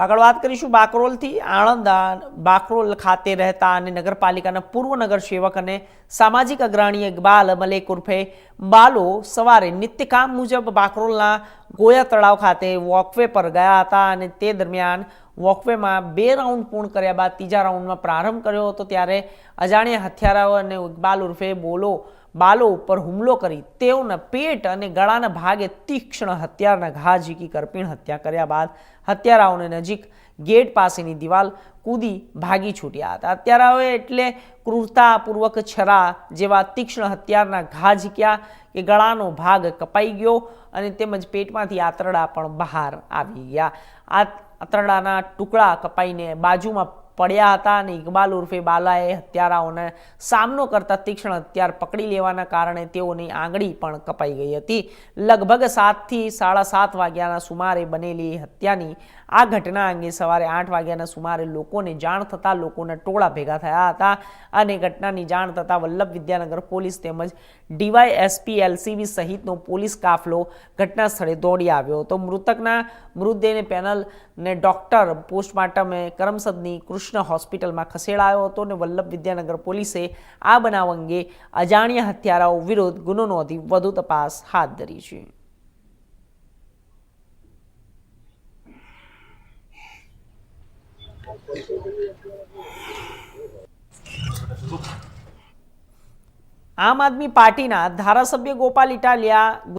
આગળ વાત કરીશું બાકરોલથી. આણંદ, બાકરોલ ખાતે રહેતા અને નગરપાલિકાના પૂર્વ નગર સેવક અને સામાજિક અગ્રણી ઇકબાલ મલેક ઉર્ફે બાલો સવારે નિત્યકામ મુજબ બાકરોલના ગોયા તળાવ ખાતે વોકવે પર ગયા હતા અને તે દરમિયાન વોકવેમાં બે રાઉન્ડ પૂર્ણ કર્યા બાદ ત્રીજા રાઉન્ડમાં પ્રારંભ કર્યો હતો. ત્યારે અજાણ્યા હથિયારાઓ અને ઇકબાલ ઉર્ફે બોલો બાલો ઉપર હુમલો કરી તેઓના પેટ અને ગળાના ભાગે તીક્ષ્ણ હત્યારના ઘા ઝીકી કરપીણ હત્યા કર્યા બાદ હત્યારાઓને નજીક ગેટ પાસેની દિવાલ કૂદી ભાગી છૂટ્યા હતા. હત્યારાઓએ એટલે ક્રૂરતાપૂર્વક છરા જેવા તીક્ષ્ણ હત્યારના ઘા ઝીક્યા કે ગળાનો ભાગ કપાઈ ગયો અને તેમજ પેટમાંથી આંતરડા પણ બહાર આવી ગયા. આ આંતરડાના ટુકડા કપાઈને બાજુમાં પડ્યા હતા અને ઇકબાલ ઉર્ફે બાલાએ હત્યારાઓને સામનો કરતા તીક્ષ્ણ હથિયાર પકડી લેવાના કારણે તેઓની આંગળી પણ કપાઈ ગઈ હતી. લગભગ સાતથી સાડા સાત વાગ્યાના સુમારે બનેલી હત્યાની આ ઘટના અંગે સવારે આઠ વાગ્યાના સુમારે લોકોને જાણ થતાં લોકોના ટોળા ભેગા થયા હતા અને ઘટનાની જાણ થતાં વલ્લભ વિદ્યાનગર પોલીસ તેમજ ડીવાયએસપી એલસીબી સહિતનો પોલીસ કાફલો ઘટના સ્થળે દોડી આવ્યો હતો. મૃતકના મૃતદેહને પેનલ ને ડોક્ટર પોસ્ટમોર્ટમે કરમસદની કૃષ્ણ હોસ્પિટલમાં ખસેડાયો હતો અને વલ્લભ વિદ્યાનગર પોલીસે આ બનાવ અંગે અજાણ્યા હત્યારાઓ વિરુદ્ધ ગુનો નોંધી વધુ તપાસ હાથ ધરી છે. આમ આદમી પાર્ટીના ધારાસભ્ય ગોપાલ ઇટાલિયા